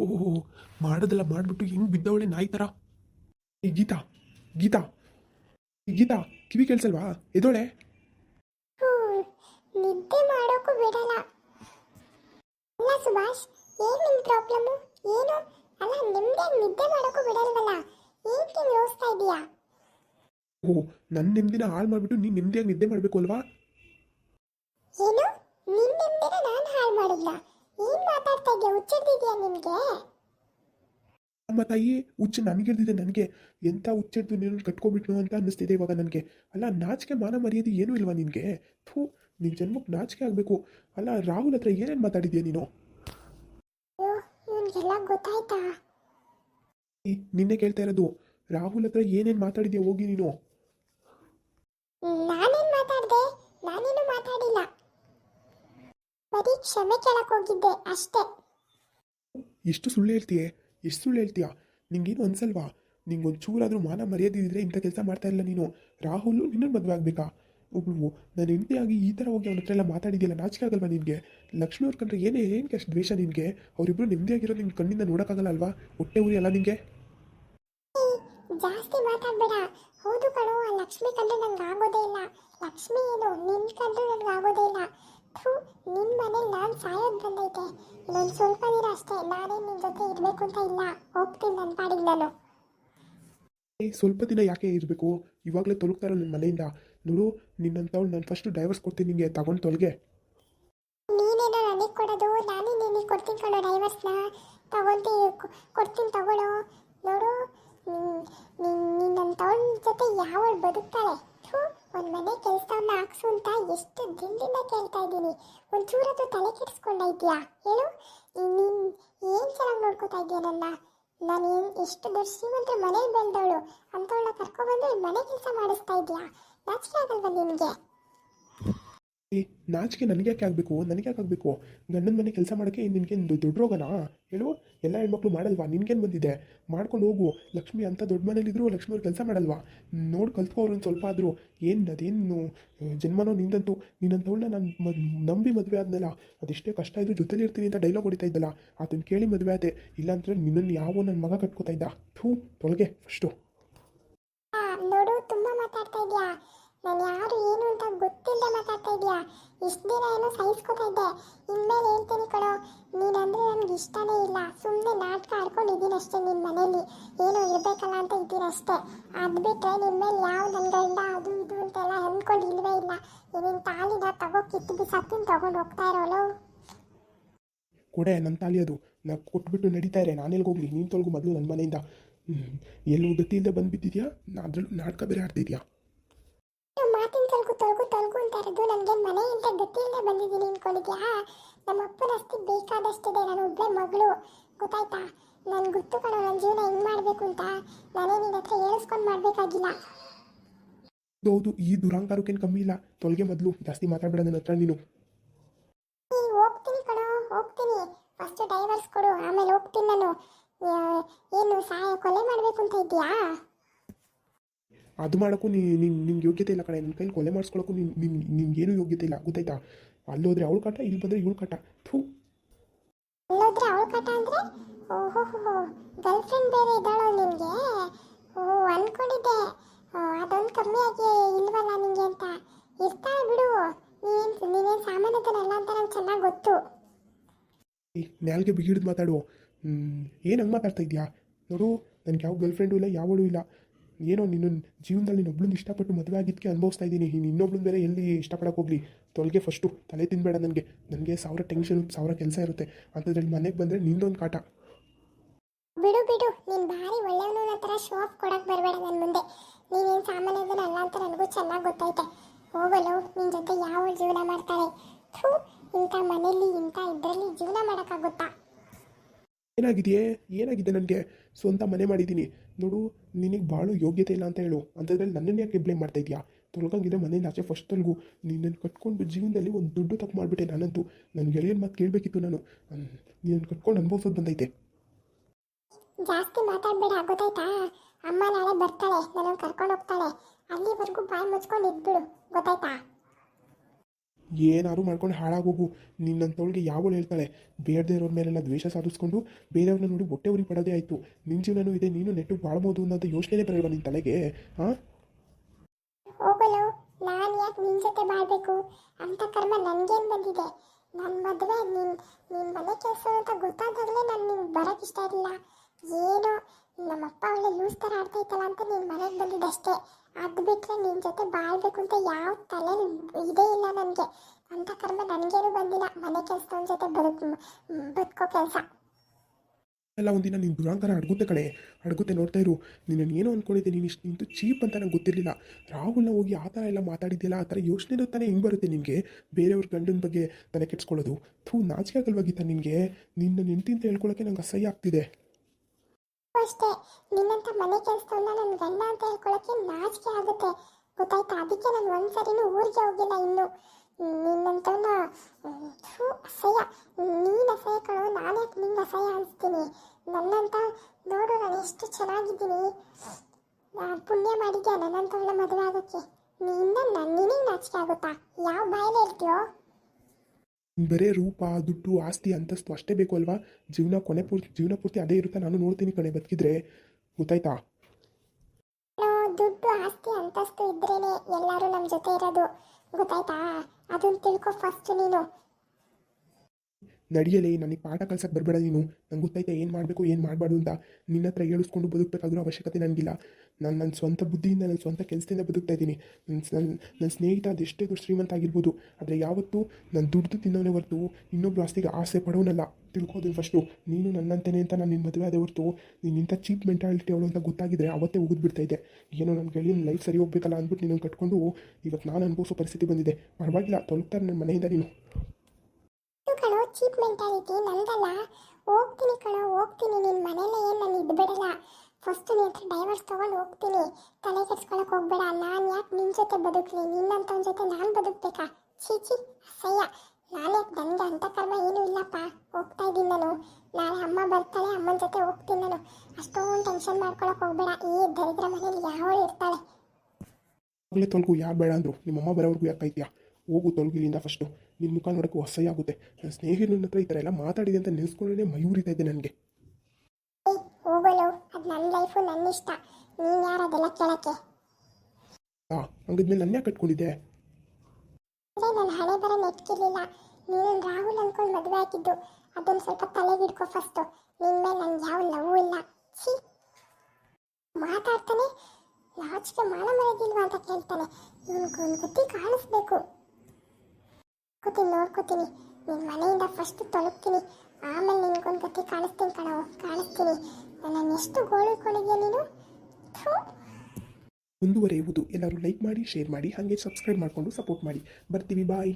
ಓಹೋ ಮಾಡೋದೆಲ್ಲ ಮಾಡಿಬಿಟ್ಟು ಹೆಂಗೆ ಬಿದ್ದವಳೆ ನಾಯಿ ಥರ ಈ ಗೀತಾ ಗೀತಾ ಈ ಗೀತಾ ಕಿವಿ ಕೇಳಿಸಲ್ವಾ? ಎದೋಳೆ ನಿದ್ದೆ ಮಾಡೋಕ್ಕೂ ಬಿಡಲ್ಲ. ಅಲ್ಲ ಸುಭಾಷ್ ಏನ್ ನಿಮ್ಮ ಪ್ರಾಬ್ಲಮ್? ಏನು? ಅಲ್ಲ ನಿಮ್ದೆ ನಿದ್ದೆ ಮಾಡೋಕ್ಕೂ ಬಿಡಲ್ವಲ್ಲ? ನೀವು ಯೋಚಿಸ್ತಾ ಇದೀಯಾ? ಓ ನನ್ನ ನೆಮ್ಮದಿನ ಹಾಳು ಮಾಡಿಬಿಟ್ಟು ನೀನು ನೆಮ್ಮದಿಯಾಗಿ ನಿದ್ದೆ ಮಾಡಬೇಕು ಅಲ್ವಾ? ಏನು? ನಿನ್ನ ನಿಮ್ದೆನ ನಾನು ಹಾಳು ಮಾಡಿದ್ಲ ಏನ್ ಮಾತಾಡ್ತಾ ಇದ್ಯಾ? ಹುಚ್ಚಿದ್ದಿದ್ಯಾ ನಿಮ್ಗೆ? ನಮ್ಮ ತಾಯಿ ಹುಚ್ಚು ನನಗಿಡ್ದಿದೆ ನನಗೆ ಎಂಥ ಹುಚ್ಚಿಡ್ದು ನೀನು ಕಟ್ಕೊಬಿಟ್ನು ಅಂತ ಅನ್ನಿಸ್ತಿದೆ ಇವಾಗ ನನಗೆ. ಅಲ್ಲ ನಾಚಿಕೆ ಮಾನ ಮರ್ಯಾದೆ ಏನೂ ಇಲ್ವಾ ನಿನಗೆ? ಥೂ ನಿನ್ನ ಜನ್ಮಕ್ಕೆ ನಾಚಿಕೆ ಆಗಬೇಕು. ಅಲ್ಲ ರಾಹುಲ್ ಹತ್ರ ಏನೇನು ಮಾತಾಡಿದ್ಯಾ ನೀನು? ಇವ್ನಿಗೆಲ್ಲ ಗೊತ್ತಾಯ್ತಾ? ನಿನ್ನೆ ಕೇಳ್ತಾ ಇರೋದು ರಾಹುಲ್ ಹತ್ರ ಏನೇನು ಮಾತಾಡಿದ್ಯಾ ಹೋಗಿ ನೀನು ನಾನೇನ್ ಮಾತಾಡ್ದೆ ನಾನೇನು ಮಾತಾಡಿಲ್ಲ ಬರೀ ಕ್ಷಮೆ ಕೇಳಕ್ ಹೋಗಿದ್ದೆ ಅಷ್ಟೇ. ಎಷ್ಟು ಸುಳ್ಳು ಹೇಳ್ತೀಯೇ? ಎಷ್ಟು ಸುಳ್ಳು ಹೇಳ್ತೀಯಾ? ನಿಂಗೇನು ಅನ್ಸಲ್ವಾ? ಚೂರಾದರೂ ಮಾನ ಮರ್ಯಾದಿದ್ರೆ ಇಂಥ ಕೆಲಸ ಮಾಡ್ತಾ ಇಲ್ಲ ನೀನು. ರಾಹುಲ್ ನಿನ್ನನ್ನು ಮದುವೆ ಆಗಬೇಕಾ? ಒಬ್ಬಳು ನಾನು ಹೆಂಡತಿಯಾಗಿ ಈ ಥರ ಹೋಗಿ ಅವನ ಹತ್ರ ಎಲ್ಲ ಮಾತಾಡಿದೆಯಲ್ಲ ನಾಚಿಕೆ ಆಗಲ್ವಾ ನಿನಗೆ? ಲಕ್ಷ್ಮಿ ಅವ್ರ ಕಂಡ್ರೆ ಏನೇ ಏನು ಕಷ್ಟ ದ್ವೇಷ ನಿಮಗೆ ಅವರಿಬ್ಬರು ನೆಮ್ಮದಿಯಾಗಿರೋ ನಿನ್ನ ಕಣ್ಣಿಂದ ನೋಡೋಕ್ಕಾಗಲ್ಲ ಅಲ್ವಾ? ಹೊಟ್ಟೆ ಉರಿ ಅಲ್ಲ ನಿನಗೆ ಜಾಸ್ತಿ ಮಾತಾಡಬೇಡ. ಹೌದು ಕಣೋ ಲಕ್ಷ್ಮಿ ಕಂಡ್ರೆ ನಂಗೆ ಆಗೋದೇ ಇಲ್ಲ. ಲಕ್ಷ್ಮಿ ಏನು ನಿನ್ನ ಕಂಡ್ರೆ ನನಗೆ ಆಗೋದೇ ಇಲ್ಲ. ಥೂ ನಿನ್ ಮನೇಲಿ ನಾನು ಸಾಯೋದು ಬಂದೈತೆ. ಇನ್ನೊಂದು ಸ್ವಲ್ಪ ದಿನ ಅಷ್ಟೇ ನಾನೇ ನಿನ್ನ ಜೊತೆ ಇರಬೇಕು ಅಂತ ಇಲ್ಲ. ಹೋಗ್ತೀನಿ ನನ್ನ ಪಾಡಿಗೆ ನಾನು. ಏ ಸ್ವಲ್ಪ ದಿನ ಯಾಕೆ ಇರಬೇಕು? ಇವಾಗಲೇ ತೊಲಗ್ತಾರೋ ನಿಮ್ಮ ಮನೆಯಿಂದ? ನೋಡು ನಿನ್ನಂಥವ್ಳು ನಾನು ಫಸ್ಟ್ ಡೈವರ್ಸ್ ಕೊಡ್ತೀನಿ ನಿಮಗೆ ತಗೊಂಡು ತೊಲಗೆ. ನೀನೇನೋ ನನಗೆ ಕೊಡೋದು ನಾನೇ ನಿನಗೆ ಕೊಡ್ತೀನಿ ಕಣೋ ಡೈವರ್ಸ್ನ ತಗೊಂತಿ ಕೊಡ್ತೀನಿ ತಗೊಳ್ಳೋ ನೋಡು ನಿನ್ನಂಥವಳ ಜೊತೆ ಯಾವಳು ಬದುಕ್ತಾಳೆ? ಒಂದು ಮನೆ ಕೆಲಸವನ್ನ ಹಾಕ್ಸು ಅಂತ ಎಷ್ಟು ದಿನದಿಂದ ಕೇಳ್ತಾ ಇದ್ದೀನಿ. ಒಂಚೂರದ್ದು ತಲೆ ಕೆಡಿಸ್ಕೊಂಡೈದ್ಯಾ ಹೇಳು. ನೀನು ಏನು ಚೆನ್ನಾಗಿ ನೋಡ್ಕೋತಾ ಇದೆಯಾ ನಾನು ಏನು ಎಷ್ಟು ದೊಡ್ಡ ಶ್ರೀಮಂತರ ಮನೇಲಿ ಬೆಳೆದವಳು. ಅಂಥವಳನ್ನ ಕರ್ಕೊಬಂದು ಮನೆ ಕೆಲಸ ಮಾಡಿಸ್ತಾ ಇದೆಯಾ? ನಾಚಿಕೆ ಆಗಲ್ವಾ ನಿನಗೆ? ಏ, ನಾಚಿಕೆ ನನಗೆ ಯಾಕೆ ಆಗಬೇಕು? ನನಗೆ ಯಾಕೆ ಆಗಬೇಕು? ಗಂಡನ ಮನೆ ಕೆಲಸ ಮಾಡೋಕ್ಕೆ ನಿನಗೇನು ದೊಡ್ಡ ರೋಗನಾ? ಹೇಳು. ಎಲ್ಲ ಹೆಣ್ಮಕ್ಳು ಮಾಡಲ್ವಾ? ನಿನಗೇನು ಬಂದಿದೆ? ಮಾಡ್ಕೊಂಡು ಹೋಗು. ಲಕ್ಷ್ಮಿ ಅಂತ ದೊಡ್ಡ ಮನೇಲಿದ್ರು ಲಕ್ಷ್ಮಿ ಅವ್ರು ಕೆಲಸ ಮಾಡಲ್ವಾ? ನೋಡಿ ಕಲ್ತ್ಕೋರು ಒಂದು ಸ್ವಲ್ಪ ಆದರೂ. ಏನು ಅದೇನು? ಜನ್ಮನೋ ನಿಂದಂತೂ. ನಿನ್ನಂಥವಳನ್ನ ನಾನು ನಂಬಿ ಮದುವೆ ಆದ್ನಲ್ಲ. ಅದೆಷ್ಟೇ ಕಷ್ಟ ಇದ್ರೂ ಜೊತೆಲಿ ಇರ್ತೀನಿ ಅಂತ ಡೈಲಾಗ್ ಹೊಡಿತಾ ಇದ್ದಲ್ಲ. ಅದನ್ನು ಕೇಳಿ ಮದುವೆ ಆದೆ. ಇಲ್ಲಾಂದ್ರೆ ನಿನ್ನನ್ನು ಯಾವ ನನ್ನ ಮಗ ಕಟ್ಕೋತಾ ಇದ್ದ. ಥೂ, ತೊಳಗೆ ಫಸ್ಟು ನೋಡು, ತುಂಬಾ ಮಾತಾಡ್ತಾ ಇದೀಯಾ? ನಾನು ಯಾರು ಏನು ಅಂತ ಗೊತ್ತಿಲ್ಲದೆ ಮಾತಾಡ್ತಾ ಇದೆಯಾ ಇಷ್ಟು ದಿನ ಏನು ಸಹಿಸ್ಕೊತಾ ಇದ್ದೆ. ಇನ್ಮೇಲೆ ಹೇಳ್ತೀನಿ ಕಣೋ. ನೀನಂದ್ರೆ ನನಗೆ ಇಷ್ಟನೇ ಇಲ್ಲ. ಸುಮ್ಮನೆ ನಾಟಕ ಆಡ್ಕೊಂಡಿದ್ದೀನಿ ಅಷ್ಟೇ ನಿನ್ನ ಮನೇಲಿ. ಏನೋ ಇರಬೇಕಲ್ಲ ಅಂತ ಇದ್ದೀನಿ ಅಷ್ಟೇ. ಅದು ಬಿಟ್ಟರೆ ನಿಮ್ಮ ಮೇಲೆ ಯಾವ ನನ್ನ ಗಂಡ ಅದು ಇದು ಅಂತೆಲ್ಲ ಅಂದ್ಕೊಂಡು ಇಲ್ಲವೇ ಇಲ್ಲ. ನಿನ್ನ ತಾಲಿನ ತಗೋ, ಕಿತ್ತು ಬಿಸಾಕ್ತೀನಿ ತಗೊಂಡು ಹೋಗ್ತಾ ಇರೋಳು. ಕೊಡೆ ನನ್ನ ತಾಲಿ ಅದು. ನಾ ಕೊಟ್ಬಿಟ್ಟು ನಡೀತಾ ಇರೇ. ನಾನೆಲ್ಲಿ ಹೋಗ್ಲಿ? ನೀನು ತೊಳಗು ಮೊದಲು ನನ್ನ ಮನೆಯಿಂದ. ಎಲ್ಲೂ ಗೊತ್ತಿಲ್ಲದೆ ಇಲ್ಲದೆ ನಾ ಅದರಲ್ಲೂ ನಾಟಕ ಬೇರೆ ಆಡ್ತಿದ್ಯಾ? ತೊಲಗು ತೊಲಗು ತೊಲಗು ಅಂತ ಇರೋದು. ನನಗೆ ಮನೆ ಅಂತ ಗತಿಯಿಂದ ಬಂದಿದ್ದೀನಿ ಅನ್ಕೊಂಡಿದ್ಯಾ? ನಮ್ಮ ಅಪ್ಪನ ಆಸ್ತಿ ಬೇಕಾದಷ್ಟಿದೆ ನಾನು ಒಬ್ಬಳೆ ಮಗಳು. ಗೊತ್ತಾಯ್ತಾ? ನನ್ಗೆ ಗೊತ್ತು ಕಣೋ ನನ್ನ ಜೀವನ ಹೆಂಗ್ ಮಾಡಬೇಕು ಅಂತ. ನಾನೇ ನಿನ್ನ ಹತ್ರ ಹೇಳಿಸ್ಕೊಂಡು ಮಾಡಬೇಕಾಗಿಲ್ಲ. ಹೌದು ಈ ದುರಾಂಕಾರಕ್ಕೇನು ಕಮ್ಮಿ ಇಲ್ಲ. ತೊಳಗೆ ಮೊದಲು. ಜಾಸ್ತಿ ಮಾತಾಡಬೇಡ ನನ್ನ ಹತ್ರ ನೀನು. ಹೋಗ್ತೀನಿ ಕಣೋ ಹೋಗ್ತೀನಿ. ಫಸ್ಟ್ ಡೈವರ್ಸ್ ಕೊಡು ಆಮೇಲೆ ಹೋಗ್ತೀನಿ ನಾನು. ಏನು ಸಹಾಯ ಕೊಲೆ ಮಾಡಬೇಕು ಅಂತ ಇದೆಯಾ ಅದು ಮಾಡೋಕ್ಕೂ ನೀ ನಿನ್ಗೆ ಯೋಗ್ಯತೆ ಇಲ್ಲ ಕಡೆ ನಿನ್ನ ಕೈಲಿ ಕೊಲೆ ಮಾಡಿಸ್ಕೊಳ್ಳೋಕ್ಕೂ ನಿನ್ ನಿನ್ ಏನು ಯೋಗ್ಯತೆ ಇಲ್ಲ. ಗೊತ್ತಾಯ್ತಾ? ಅಲ್ಲೋದ್ರೆ ಅವಳು ಕಟ್ಟ ಇಲ್ಲಿ ಬಂದರೆ ಇವಳು ಕಟ್ಟ. ಥೂ. ಅಲ್ಲೋದ್ರೆ ಬಿಗಿಡ್ದು ಕಟ ಅಂದ್ರೆ ಓಹೋ ಗರ್ಲ್ ಫ್ರೆಂಡ್ ಬೇರೆ ಇದ್ದಾಳೋ ನಿನಗೆ? ಓ ಅನ್ಕೊಂಡಿದ್ದೆ. ಅದೊಂದು ಕಮ್ಮಿ ಆಗಿ ಇಲ್ವಲ್ಲ ನಿಂಗೆ ಅಂತ. ಇರ್ತಾಳೆ ಬಿಡು. ನೀನ್ ನೀನೇನು ಸಾಮಾನ್ಯತನಲ್ಲ ಅಂತ ನಂಗೆ ಚೆನ್ನಾಗಿ ಗೊತ್ತು. ನ್ಯಾಲ್ಗೆ ಬಿಗಿಡಿದು ಮಾತಾಡು ಏನು ಹಂಗೆ ಮಾತಾಡ್ತಾ ಇದೆಯಾ? ನೋಡು ನನಗೆ ಯಾವ ಗರ್ಲ್ ಫ್ರೆಂಡು ಇಲ್ಲ ಯಾವಳು ಇಲ್ಲ. ಏನೋ ನಿನ್ನ ಜೀವನದಲ್ಲಿ ನೀನು ಒಬ್ಳನ್ನ ಇಷ್ಟಪಟ್ಟು ಮದುವೆ ಆಗಿದ್ದಕ್ಕೆ ಅನುಭವಿಸ್ತಾ ಇದ್ದೀನಿ. ನೀನು ಇನ್ನೊಬ್ಳನ್ನ ಬೇರೆ ಎಲ್ಲಿ ಇಷ್ಟಪಡಕ್ಕೆ ಹೋಗಲಿ. ತೊಲಗೆ ಫಸ್ಟು ತಲೆ ತಿನ್ಬೇಡ ನನಗೆ. ನನಗೆ ಸಾವಿರ ಟೆನ್ಷನ್ ಸಾವಿರ ಕೆಲಸ ಇರುತ್ತೆ. ಅಂಥದ್ರಲ್ಲಿ ಮನೆಗೆ ಬಂದರೆ ನಿನ್ನೊಂದು ಕಾಟ. ಬಿಡು ಬಿಡು. ನೀನು ಭಾರಿ ಒಳ್ಳೆಯವನು ಥರ ಶೋ ಆಫ್ ಕೊಡಕ್ಕೆ ಬರಬೇಡ ನನ್ನ ಮುಂದೆ. ನೀನೇನು ಸಾಮಾನ್ಯದನಲ್ಲ ಅಂತ ನನಗೂ ಚೆನ್ನಾಗಿ ಗೊತ್ತೈತೆ ಹೋಗಲು ನಿನ್ನ ಜೊತೆ ಯಾವ ಜೀವನ ಮಾಡ್ತಾರೆ? ಥೂ ಇಂಥ ಮನೆಯಲ್ಲಿ ಇಂಥ ಇದರಲ್ಲಿ ಜೀವನ ಮಾಡೋಕ್ಕಾಗುತ್ತಾ ಏನಾಗಿದೆಯೇ? ಏನಾಗಿದೆ ನನಗೆ? ಸ್ವಂತ ಮನೆ ಮಾಡಿದ್ದೀನಿ. ನೋಡು, ನಿನಗೆ ಭಾಳ ಯೋಗ್ಯತೆ ಇಲ್ಲ ಅಂತ ಹೇಳು. ಅಂಥದ್ರಲ್ಲಿ ನನ್ನನ್ನು ಯಾಕೆ ಬ್ಲೇಮ್ ಮಾಡ್ತಾ ಇದೆಯಾ? ತೊಳ್ಗಂಗಿದ್ರೆ ಮನೆಯಿಂದ ಆಚೆ ಫಸ್ಟ್ ತೊಲಗು ನಿನ್ನನ್ನು ಕಟ್ಕೊಂಡು ಜೀವನದಲ್ಲಿ ಒಂದು ದುಡ್ಡು ತಪ್ಪು ಮಾಡಿಬಿಟ್ಟೆ ನಾನಂತೂ. ನನ್ನ ಗೆಳೆಯನ ಮಾತು ಕೇಳಬೇಕಿತ್ತು ನಾನು. ನೀನು ಕಟ್ಕೊಂಡು ಅನುಭವಿಸೋದು ಬಂದೈತೆ. ಜಾಸ್ತಿ ಮಾತಾಡಬೇಡ, ಗೊತ್ತಾಯ್ತಾ? ಅಮ್ಮ ನಾಳೆ ಬರ್ತಾಳೆ ನನ್ನ ಕರ್ಕೊಂಡು ಹೋಗ್ತಾಳೆ. ಅಲ್ಲಿವರೆಗೂ ಬಾಯಿ ಮುಚ್ಕೊಂಡು ಇದ್ಬಿಡು, ಗೊತ್ತಾಯ್ತಾ? ಏನಾದ್ರು ಮಾಡ್ಕೊಂಡು ಹಾಳಾಗೋಗು. ನಿನ್ನಂಥವಳಿಗೆ ಯಾವಳು ಹೇಳ್ತಾಳೆ? ಬೇಡದೇ ಇರೋರ ಮೇಲೆಲ್ಲ ದ್ವೇಷ ಸಾಧಿಸ್ಕೊಂಡು ಬೇರೆಯವ್ರನ್ನ ನೋಡಿ ಹೊಟ್ಟೆ ಉರಿ ಪಡೋದೇ ಆಯಿತು. ನಿನ್ನ ಜೀವನನೂ ಇದೆ, ನೀನು ನೆಟ್ಟು ಬಾಳ್ಬೋದು ಅನ್ನೋದು ಯೋಚನೆ ಬರಲ್ವ ನಿನ್ನ ತಲೆಗೆ? ಹಾಂ ಹೋಗಲು? ನಾನು ಯಾಕೆ ನಿನ್ನ ಜೊತೆ ಬಾಳ್ಬೇಕು? ಅಂತ ಕರ್ಮ ನನಗೇನು ಬಂದಿದೆ? ನನ್ನ ಮದುವೆ ನಿನ್ನ ನಿನ್ನ ಮನೆ ಕೆಲಸ ಅಂತ ಗೊತ್ತಾದಾಗಲೇ ನಾನು ನಿನ್ ಬರೋಕ್ಕೆ ಇಷ್ಟ ಇರಲಿಲ್ಲ. ಏನೋ ನಮ್ಮಪ್ಪ ಒಳ್ಳೆ ಲೂಸ್ ಥರ ಆಡ್ತೈತಲ್ಲ ಅಂತ ನಿನ್ನ ಮನೆಗೆ ಬಂದಿದ್ದಷ್ಟೇ. ಅದು ಬಿಟ್ಟರೆ ನಿನ್ನ ಜೊತೆ ಬಾಳ್ಬೇಕು ಅಂತ ಯಾವ ತಲೆ ಇದೇ ಇಲ್ಲ ನನಗೆ. ಅಂತ ಕರ್ಮ ನನಗೇನು ಬಂದಿಲ್ಲ. ಮನೆ ಕೆಲಸದವನ ಜೊತೆ ಬದುಕು, ಬದುಕೋ ಕೆಲಸ. ಎಲ್ಲ ಒಂದಿನ ನೀನು ದುರಾಂಕರ ಅಡ್ಗುತ್ತೆ ಕಡೆ ಅಡ್ಗುತ್ತೆ ನೋಡ್ತಾ ಇರು. ನಿನ್ನನ್ನು ಏನು ಅಂದ್ಕೊಂಡಿದ್ದೆ ನೀನು ಇಷ್ಟು ನಿಂತು ಚೀಪ್ ಅಂತ ನಂಗೆ ಗೊತ್ತಿರಲಿಲ್ಲ. ರಾಹುಲ್ನ ಹೋಗಿ ಆ ಥರ ಎಲ್ಲ ಮಾತಾಡಿದ್ದಿಲ್ಲ ಆ ಥರ ಯೋಚನೆ ತಾನೇ ಹೆಂಗೆ ಬರುತ್ತೆ ನಿನಗೆ. ಬೇರೆಯವ್ರ ಗಂಡನ ಬಗ್ಗೆ ತಲೆ ಕೆಡ್ಸ್ಕೊಳ್ಳೋದು. ಥೂ ನಾಚಿಕೆ ಆಗಲ್ವಾಗಿತ್ತ ನಿನಗೆ? ನಿನ್ನ ನಿಂತಿ ಅಂತ ಹೇಳ್ಕೊಳ್ಳೋಕ್ಕೆ ನಂಗೆ ಅಸಹ್ಯ ಆಗ್ತಿದೆ. ಅಷ್ಟೇ ನಿನ್ನಂತ ಮನೆ ಕೆಲಸವನ್ನ ನನ್ನ ಗಂಡ ಅಂತ ಹೇಳ್ಕೊಳಕ್ಕೆ ನಾಚಿಕೆ ಆಗುತ್ತೆ. ಗೊತ್ತಾಯ್ತಾ? ಅದಕ್ಕೆ ನಾನು ಒಂದ್ಸರಿನೂ ಊರಿಗೆ ಹೋಗಿಲ್ಲ ಇನ್ನು. ನಿನ್ನಂತವನ್ನ ಅಸಹ್ಯ. ನೀನು ಅಸಹ್ಯ ಕಣೋ, ನಾನೇ ನಿಂಗೆ ಅಸಹ್ಯ ಅನಿಸ್ತೀನಿ. ನನ್ನಂತ ನೋಡು, ನಾನು ಎಷ್ಟು ಚೆನ್ನಾಗಿದ್ದೀನಿ. ಪುಣ್ಯ ಮಾಡಿದ್ಯಾ ನನ್ನಂತವಳ ಮದುವೆ ಆಗೋಕ್ಕೆ? ನಿನ್ನ ನಿನಗೆ ನಾಚಿಕೆ ಆಗುತ್ತಾ? ಯಾವ ಬಾಯಲ್ಲಿ ಹೇಳ್ತೀಯೋ? ಬರೀ ರೂಪ, ದುಡ್ಡು, ಆಸ್ತಿ, ಅಂತಸ್ತು ಅಷ್ಟೇ ಬೇಕು ಅಲ್ವಾ? ಜೀವನ ಕೊನೆ ಪೂರ್ತಿ, ಜೀವನ ಪೂರ್ತಿ ಅದೇ ಇರುತ್ತೆ? ನಾನು ನೋಡ್ತೀನಿ ಕಣೆ, ಬದುಕಿದ್ರೆ. ಗೊತ್ತಾಯ್ತಾ? ದುಡ್ಡು, ಆಸ್ತಿ, ಅಂತಸ್ತು ಇದ್ರೇನೆ ಎಲ್ಲರೂ ನಮ್ಮ ಜೊತೆ ಇರೋದು. ಗೊತ್ತಾಯ್ತಾ? ಅದನ್ನ ತಿಳ್ಕೊ ಫಸ್ಟ್ ನೀನು. ನಡಿಯಲಿ ನನಗೆ ಪಾಠ ಕಲ್ಸಕ್ಕೆ ಬರಬೇಡ ನೀನು. ನಂಗೆ ಗೊತ್ತಾಯ್ತಾ ಏನು ಮಾಡಬೇಕು, ಏನು ಮಾಡಬಾರ್ದು ಅಂತ. ನಿನ್ನ ಹತ್ರ ಹೇಳಿಸ್ಕೊಂಡು ಬದುಕಬೇಕಾದ್ರೂ ಅವಶ್ಯಕತೆ ನನಗಿಲ್ಲ. ನಾನು ನನ್ನ ಸ್ವಂತ ಬುದ್ಧಿಯಿಂದ ನನ್ನ ಸ್ವಂತ ಕೆಲಸದಿಂದ ಬದುಕ್ತಾ ಇದ್ದೀನಿ. ನನ್ನ ನನ್ನ ನನ್ನ ಸ್ನೇಹಿತ ಅದೆಷ್ಟೇ ದೊಡ್ಡ ಶ್ರೀಮಂತ ಆಗಿರ್ಬೋದು, ಆದರೆ ಯಾವತ್ತೂ ನಾನು ದುಡ್ದು ತಿನ್ನೋನೇ ಹೊರತು ಇನ್ನೊಬ್ಬರು ಆಸ್ತಿಗೆ ಆಸೆ ಪಡೋನಲ್ಲ. ತಿಳ್ಕೋದು ಫಸ್ಟು ನೀನು ನನ್ನಂತೇನೆ ಅಂತ ನಾನು ನಿನ್ನ ಮದುವೆ ಆದೇ ಹೊರತು, ನೀನು ಇಂಥ ಚೀಪ್ ಮೆಂಟಾಲಿಟಿ ಅವಳು ಅಂತ ಗೊತ್ತಾಗಿದ್ರೆ ಅವತ್ತೇ ಹೋಗಿದ್ ಬಿಡ್ತಾ ಇದ್ದೆ ಏನೋ ನನ್ನ ಗೆಳೆಯನ ಲೈಫ್ ಸರಿ ಹೋಗ್ಬೇಕಲ್ಲ ಅಂದ್ಬಿಟ್ಟು ನಿನ್ನ ಕಟ್ಕೊಂಡು ಇವತ್ತು ನಾನು ಅನುಭವಿಸೋ ಪರಿಸ್ಥಿತಿ ಬಂದಿದೆ. ಪರವಾಗಿಲ್ಲ ತೊಲಗ್ತಾರೆ ನನ್ನ ಮನೆಯಿಂದ ನೀನು. ಚೀಪ್ ಮೆಂಟಾಲಿಟಿ ನಂದಲ್ಲ. ಹೋಗ್ತೀನಿ ಕಣೋ, ಹೋಗ್ತೀನಿ. ನಿನ್ನ ಮನೇಲೇ ಏನು ನಾನು ಇದ್ದು ಬಿಡಲ್ಲ. ಫಸ್ಟ್ ನಿನ್ನ ಹತ್ರ ಡೈವರ್ಸ್ ತೊಗೊಂಡು ಹೋಗ್ತೀನಿ. ತಲೆ ಕೆಡ್ಸ್ಕೊಳಕ್ಕೆ ಹೋಗ್ಬೇಡ. ನಾನು ಯಾಕೆ ನಿನ್ನ ಜೊತೆ ಬದುಕಲಿ? ನಿನ್ನಂತವನ ಜೊತೆ ನಾನು ಬದುಕಬೇಕಾ? ಅಸಯ್ಯ ಅಸಹ್ಯ. ನಾನೇ ನನಗೆ ಅಂತ ಕರ್ಮ ಏನೂ ಇಲ್ಲಪ್ಪ. ಹೋಗ್ತಾ ಇದ್ದೀನಿ ನಾನು. ನಾಳೆ ಅಮ್ಮ ಬರ್ತಾಳೆ, ಅಮ್ಮನ ಜೊತೆ ಹೋಗ್ತೀನಿ ನಾನು. ಅಷ್ಟೊಂದು ಟೆನ್ಷನ್ ಮಾಡ್ಕೊಳಕ್ಕೆ ಹೋಗ್ಬೇಡ. ಈ ದರಿದ್ರ ಮನೇಲಿ ಯಾವಳು ಇರ್ತಾಳೆ. ತೊಲಗು ಯಾರು ಬೇಡ ಅಂದರು. ನಿಮ್ಮಮ್ಮ ಬರೋವರೆಗೂ ಯಾಕೆ ಹೋಗು ತೊಲಗಿಲಿಂದ ಫಸ್ಟು ನಿನ್ನ ಮುಖ ನೋಡೋಕ್ಕೆ ಅಸಹ್ಯ ಆಗುತ್ತೆ. ನನ್ನ ಸ್ನೇಹಿತರ ಹತ್ರ ಈ ಥರ ಎಲ್ಲ ಮಾತಾಡಿದೆ ಅಂತ ನೆನೆಸ್ಕೊಂಡ್ರೆ ಮಯೂರಿತಾ ಇದೆ ನನಗೆ. ಹೋಗಲು. ಅದು ನನ್ನ ಲೈಫು ನನ್ನ ಇಷ್ಟ. ನೀನು ಯಾರು ಅದೆಲ್ಲ ಕೇಳಕ್ಕೆ? ಹಾಂ ಹಂಗಿದ್ಮೇಲೆ ನನ್ನ ಯಾಕೆ ಕಟ್ಕೊಂಡಿದ್ದೆ? ಅಂದ್ರೆ ನನ್ನ ಹಣೆ ಬರ ನೆಟ್ಕಿರ್ಲಿಲ್ಲ ನೀನು ರಾಹುಲ್ ಅನ್ಕೊಂಡು ಮದುವೆ ಆಗಿದ್ದು. ಅದನ್ನ ಸ್ವಲ್ಪ ತಲೆಗೆ ಹಿಡ್ಕೊ ಫಸ್ಟು ನಿನ್ನ ಮೇಲೆ ನನ್ಗೆ ಯಾವ ಲವ್ ಇಲ್ಲ. ಛೀ. ಮಾತಾಡ್ತಾನೆ ಲಾಜ್ಗೆ ಮಾನ ಮರ್ಯಾದಿಲ್ವಾ ಅಂತ ಕೇಳ್ತಾನೆ. ಇವನಿಗೆ ಒಂದು ಗತಿ ಕಾಣಿಸ್ಬೇಕು. ಕೂತೀನಿ, ನೋಡ್ಕೋತೀನಿ. ನಿನ್ನ ಮನೆಯಿಂದ ಫಸ್ಟ್ ತೊಲಗ್ತೀನಿ ಆಮೇಲೆ ನಿನ್ಗೊಂದು ಗತಿ ಕಾಣಿಸ್ತೀನಿ ಕಣೋ, ಕಾಣಿಸ್ತೀನಿ. ನನ್ನ ಎಷ್ಟು ಗೋಳಿಕೊಂಡಿದ್ಯಾ ನೀನು? ಮುಂದುವರೆಯುವುದು ಎಲ್ಲರೂ ಲೈಕ್ ಮಾಡಿ ಶೇರ್ ಮಾಡಿ, ಹಾಗೆ ಸಬ್ಸ್ಕ್ರೈಬ್ ಮಾಡಿಕೊಂಡು ಸಪೋರ್ಟ್ ಮಾಡಿ. ಬರ್ತೀವಿ ಬಾಯ್